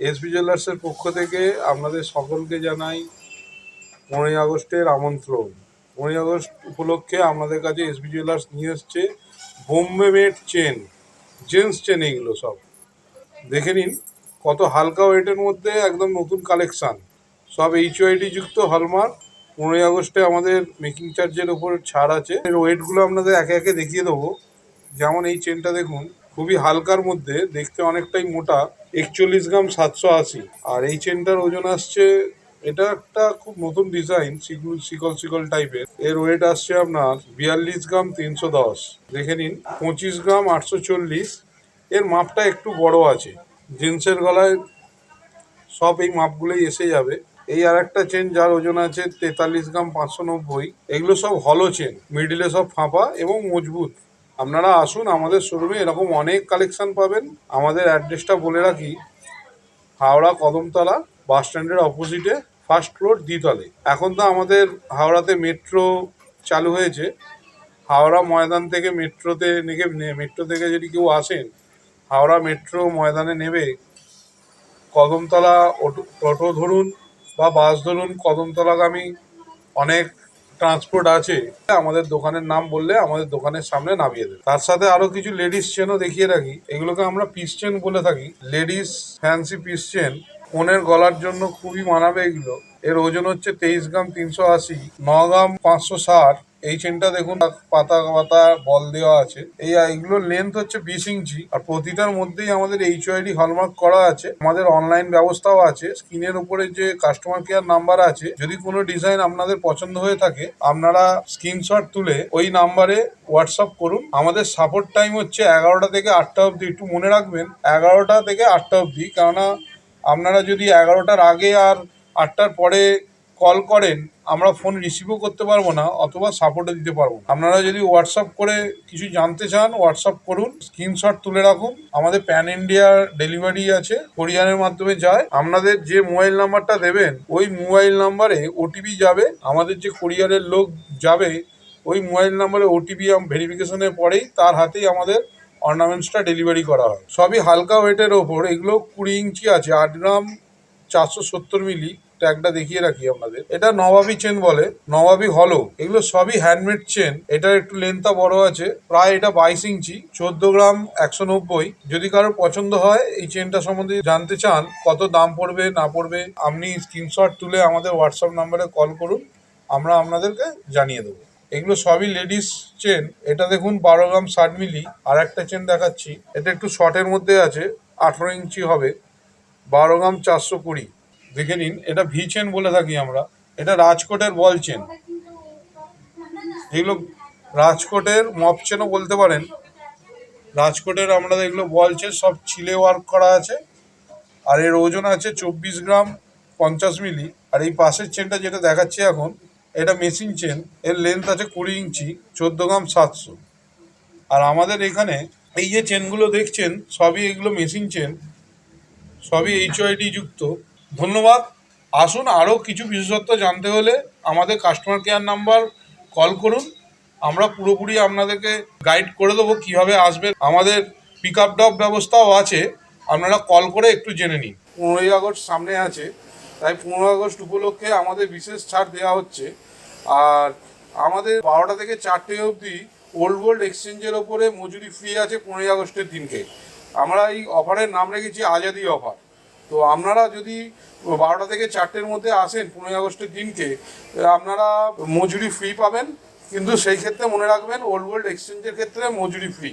SB জুয়েলার্সের পক্ষ থেকে আপনাদের সকলকে জানাই পনেরোই আগস্টের আমন্ত্রণ। পনেরোই আগস্ট উপলক্ষে আপনাদের কাছে এসবি জুয়েলার্স নিয়ে এসছে Bombay made chain, gents chain এগুলো সব। দেখে নিন কত হালকা ওয়েটের মধ্যে একদম নতুন কালেকশান। সব এইচওআইডি যুক্ত হলমার্ক। পনেরোই আগস্টে আমাদের মেকিং চার্জের ওপর ছাড় আছে। এর ওয়েটগুলো আপনাদের একে একে দেখিয়ে দেবো। যেমন এই চেনটা দেখুন, খুবই হালকার মধ্যে, দেখতে অনেকটাই মোটা। একচল্লিশ গ্রাম সাতশো আশি। আর এই চেনটার ওজন আসছে, এটা একটা খুব নতুন ডিজাইন শিকল শিকল টাইপের এর ওয়েট আসছে আপনার বিয়াল্লিশ গ্রাম তিনশো দশ। দেখে নিন, পঁচিশ গ্রাম আটশো চল্লিশ। এর মাপটা একটু বড় আছে। জিন্সের গলায় সব এই মাপগুলোই এসে যাবে। এই আর একটা চেন যার ওজন আছে তেতাল্লিশ গ্রাম পাঁচশো নব্বই। এগুলো সব হলো চেন মিডিলে সব ফাঁপা এবং মজবুত। আপনারা আসুন, আমাদের শোরুমে এরকম অনেক কালেকশন পাবেন। আমাদের অ্যাড্রেসটা বলে রাখি, হাওড়া কদমতলা বাস স্ট্যান্ডের অপোজিটে ফার্স্ট ফ্লোর দ্বিতলে। এখন তো আমাদের হাওড়াতে মেট্রো চালু হয়েছে। হাওড়া ময়দান থেকে মেট্রোতে নেগে মেট্রো থেকে যদি কেউ আসেন, হাওড়া মেট্রো ময়দানে নেবে। কদমতলা অটো টোটো ধরুন বা বাস ধরুন, কদমতলাগামী অনেক ট্রান্সপোর্ট আছে, আমাদের দোকানের নাম বললে আমাদের দোকানের সামনে নামিয়ে দেবে। তার সাথে আরও কিছু লেডিস চেনও দেখিয়ে রাখি। এগুলোকে আমরা পিস চেন বলে থাকি। লেডিস ফ্যান্সি পিস চেন ফোনের গলার জন্য খুবই মানাবে এগুলো। এর ওজন হচ্ছে তেইশ গ্রাম তিনশো আশি, ন গ্রাম পাঁচশো ষাট এই চেনটা দেখুন, পাতা পাতা, বল দেওয়া আছে। এই এইগুলোর লেন্থ হচ্ছে বিশ ইঞ্চি। আর প্রতিটার মধ্যেই আমাদের এইচ এইচওআইডি হলমার্ক করা আছে। আমাদের অনলাইন ব্যবস্থাও আছে। স্ক্রিনের উপরে যে কাস্টমার কেয়ার নাম্বার আছে, যদি কোনো ডিজাইন আপনাদের পছন্দ হয়ে থাকে, আপনারা স্ক্রিনশট তুলে ওই নাম্বারে হোয়াটসঅ্যাপ করুন। আমাদের সাপোর্ট টাইম হচ্ছে এগারোটা থেকে আটটা অবধি। একটু মনে রাখবেন, এগারোটা থেকে আটটা অবধি। কেননা, আপনারা যদি এগারোটার আগে আর আটটার পরে কল করেন আমরা ফোন রিসিভও করতে পারব না অথবা সাপোর্টও দিতে পারব। আপনারা যদি হোয়াটসঅ্যাপ করে কিছু জানতে চান হোয়াটসঅ্যাপ করুন স্ক্রিনশট তুলে রাখুন। আমাদের প্যান ইন্ডিয়ার ডেলিভারি আছে কোরিয়ানের মাধ্যমে যায়। আপনাদের যে মোবাইল নাম্বারটা দেবেন, ওই মোবাইল নাম্বারে ওটিপি যাবে। আমাদের যে কোরিয়ারের লোক যাবে, ওই মোবাইল নাম্বারে ওটিপি ভেরিফিকেশনের পরেই তার হাতেই আমাদের অর্নামেন্টসটা ডেলিভারি করা হয়। সবই হালকা ওয়েটের ওপর, এগুলো কুড়ি ইঞ্চি আছে, আট গ্রাম চারশো সত্তর মিলি ট্যাগটা দেখিয়ে রাখি আপনাদের। এটা নবাবি চেন বলে, নবাবি হলো এগুলো সবই হ্যান্ডমেড চেন এটার একটু লেন্থটা বড় আছে। প্রায় এটা বাইশ ইঞ্চি। চোদ্দ গ্রাম, একশো নব্বই। যদি কারোর পছন্দ হয়, এই চেনটা সম্বন্ধে জানতে চান, কত দাম পড়বে, না পড়বে, আপনি স্ক্রিনশট তুলে আমাদের হোয়াটসঅ্যাপ নাম্বারে কল করুন। আমরা আপনাদেরকে জানিয়ে দেবো। এগুলো সবই লেডিস চেন এটা দেখুন বারো গ্রাম ষাট মিলি। আর একটা চেন দেখাচ্ছি। এটা একটু শর্টের মধ্যে আছে। আঠেরো ইঞ্চি হবে। বারো গ্রাম চারশো কুড়ি। দেখে নিন, এটা ভি চেন বলে থাকি আমরা। এটা রাজকোটের বল চেন। এগুলো রাজকোটের মপ চেনও বলতে পারেন। রাজকোটের আমরা এগুলো বল চেন, সব ছিলে ওয়ার্ক করা আছে। আর এর ওজন আছে চব্বিশ গ্রাম পঞ্চাশ মিলি। আর এই পাশের চেনটা যেটা দেখাচ্ছি এখন, এটা মেশিন চেন। এর লেন্থ আছে কুড়ি ইঞ্চি, চোদ্দ গ্রাম সাতশো। আর আমাদের এখানে এই যে চেনগুলো দেখছেন, সবই এগুলো মেশিন চেন। সবই এইচওআইডি যুক্ত। ধন্যবাদ। আসুন আরও কিছু বিশেষত্ব জানতে হলে আমাদের কাস্টমার কেয়ার নাম্বার কল করুন। আমরা পুরোপুরি আপনাদেরকে গাইড করে দেবো কীভাবে আসবেন। আমাদের পিক আপ ডপ ব্যবস্থাও আছে। আপনারা কল করে একটু জেনে নিন। পনেরোই আগস্ট সামনে আছে। তাই পনেরোই আগস্ট উপলক্ষে আমাদের বিশেষ ছাড় দেওয়া হচ্ছে। আর আমাদের বারোটা থেকে চারটে অবধি ওল্ড গোল্ড এক্সচেঞ্জের ওপরে মজুরি ফ্রি আছে পনেরোই আগস্টের দিনকে। আমরা এই অফারের নাম রেখেছি আজাদি অফার তো আপনারা যদি বারোটা থেকে চারটের মধ্যে আসেন পনেরোই আগস্টের দিনকে, আপনারা মজুরি ফ্রি পাবেন, কিন্তু সেই ক্ষেত্রে মনে রাখবেন ওল্ড গোল্ড এক্সচেঞ্জের ক্ষেত্রে মজুরি ফ্রি